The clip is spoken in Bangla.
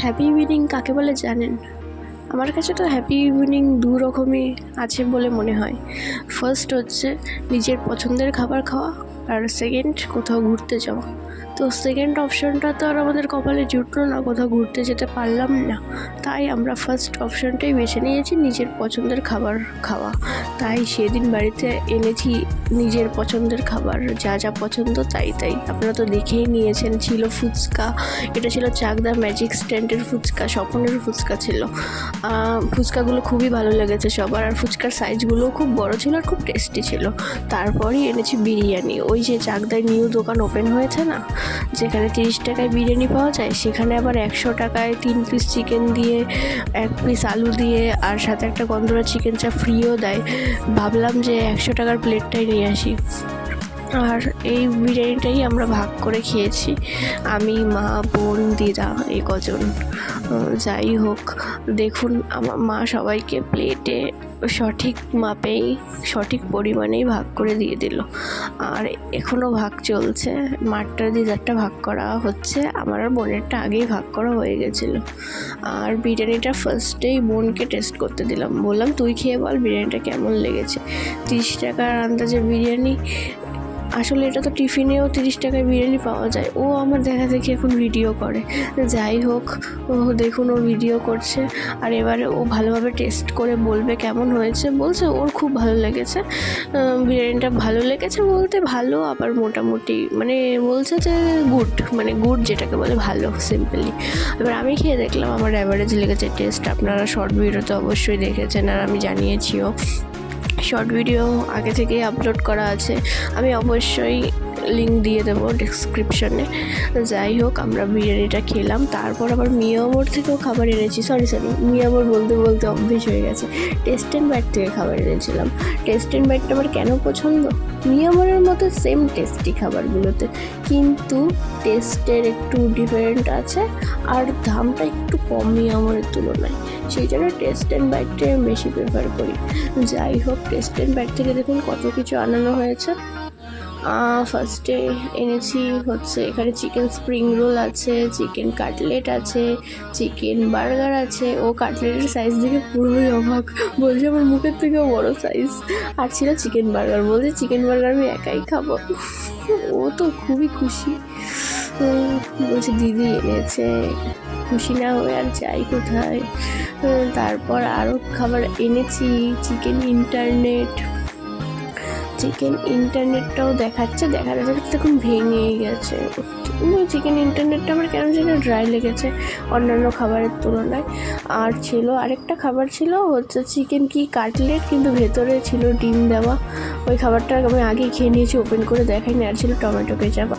হ্যাপি ইভিনিং কাকে বলে জানেন? আমার কাছে তো হ্যাপি ইভিনিং দু রকমই আছে বলে মনে হয়। ফার্স্ট হচ্ছে নিজের পছন্দের খাবার খাওয়া আর সেকেন্ড কোথাও ঘুরতে যাওয়া। তো সেকেন্ড অপশানটা তো আর আমাদের কপালে জুটলো না, কোথাও ঘুরতে যেতে পারলাম না। তাই আমরা ফার্স্ট অপশানটাই বেছে নিয়েছি নিজের পছন্দের খাবার খাওয়া। তাই সেদিন বাড়িতে এনেছি নিজের পছন্দের খাবার, যা যা পছন্দ তাই তাই। আপনারা তো দেখেই নিয়েছেন, ছিল ফুচকা। এটা ছিল চাকদা ম্যাজিক স্ট্যান্ডের ফুচকা, স্বপনের ফুচকা ছিল। ফুচকাগুলো খুবই ভালো লেগেছে সবার, আর ফুচকার সাইজগুলোও খুব বড় ছিল আর খুব টেস্টি ছিল। তারপরেই এনেছি বিরিয়ানি। ওই যে চাকদায় নিউ দোকান ওপেন হয়েছে না যেখানে তিরিশ টাকায় বিরিয়ানি পাওয়া যায়, সেখানে আবার একশো টাকায় তিন পিস চিকেন দিয়ে, এক পিস আলু দিয়ে, আর সাথে একটা গন্ধরা চিকেন চা ফ্রিও দেয়। ভাবলাম যে একশো টাকার প্লেটটাই নিয়ে আসি। আর এই বিরিয়ানিটাই আমরা ভাগ করে খেয়েছি। আমি, মা, বোন, দিদা, এই কজন। যাই হোক, দেখুন, আমার মা সবাইকে প্লেটে সঠিক মাপেই, সঠিক পরিমাণেই ভাগ করে দিয়ে দিল। আর এখনও ভাগ চলছে। মারটা দিদারটা ভাগ করা হচ্ছে। আমার আর বোনেরটা আগেই ভাগ করা হয়ে গেছিল। আর বিরিয়ানিটা ফার্স্টেই বোনকে টেস্ট করতে দিলাম। বললাম, তুই খেয়ে বল বিরিয়ানিটা কেমন লেগেছে? তিরিশ টাকার আন্দাজে বিরিয়ানি আসলে এটা তো টিফিনেও তিরিশ টাকায় বিরিয়ানি পাওয়া যায়। ও আমার দেখা দেখি এখন ভিডিও করে। যাই হোক, ও দেখুন ও ভিডিও করছে। আর এবারে ও ভালোভাবে টেস্ট করে বলবে কেমন হয়েছে। বলছে ওর খুব ভালো লেগেছে। বিরিয়ানিটা ভালো লেগেছে বলতে ভালো, আবার মোটামুটি মানে বলছে যে গুড মানে গুড যেটাকে বলে ভালো সিম্পলি এবার আমি খেয়ে দেখলাম, আমার অ্যাভারেজ লেগেছে টেস্ট আপনারা শর্ট ভিডিওতে অবশ্যই দেখেছেন, আর আমি জানিয়েছিও। শর্ট ভিডিও আগে থেকেই আপলোড করা আছে। আমি অবশ্যই লিঙ্ক দিয়ে দেবো ডিসক্রিপশনে যাই হোক, আমরা বিরিয়ানিটা খেলাম। তারপর আবার মিয়ামোর থেকেও খাবার এনেছি। সরি সরি মিয়ামোর বলতে বলতে অভ্যেস হয়ে গেছে। টেস্ট অ্যান্ড বাইট থেকে খাবার এনেছিলাম। টেস্ট অ্যান্ড বাইটটা আমার কেন পছন্দ? মিয়ামোরের মতো সেম টেস্টি খাবারগুলোতে। কিন্তু টেস্টের একটু ডিফারেন্ট আছে, আর দামটা একটু কম মিয়ামোরের তুলনায়। সেই জন্য টেস্ট অ্যান্ড বাইটটাই আমি বেশি প্রেফার করি। যাই হোক টেস্ট অ্যান্ড বাইট থেকে দেখুন কত কিছু আনানো হয়েছে। ফার্স্টে এনেছি হচ্ছে এখানে চিকেন স্প্রিং রোল আছে চিকেন কাটলেট আছে চিকেন বার্গার আছে। ও কাটলেটের সাইজ দেখে পুরোই অবাক। বলছে আমার মুখের থেকেও বড় সাইজ আর ছিল চিকেন বার্গার বলছে চিকেন বার্গার আমি একাই খাব। ও তো খুবই খুশি। বলছে, দিদি এনেছে, খুশি না হয়ে আর যাই কোথায়? তারপর আরও খাবার এনেছি, চিকেন ইন্টারনেট চিকেন ইন্টারনেটটাও দেখাচ্ছে, দেখা যাচ্ছে তখন ভেঙেই গেছে। কিন্তু চিকেন ইন্টারনেটটা আমার কেন যেন ড্রাই লেগেছে অন্যান্য খাবারের তুলনায়। আর ছিল আরেকটা খাবার ছিল, হচ্ছে চিকেন কি কাটলেট কিন্তু ভেতরে ছিল ডিম দেওয়া। ওই খাবারটা আমি আগেই খেয়ে নিয়েছি ওপেন করে দেখাইনি, আর ছিল টমেটো কেচাপ.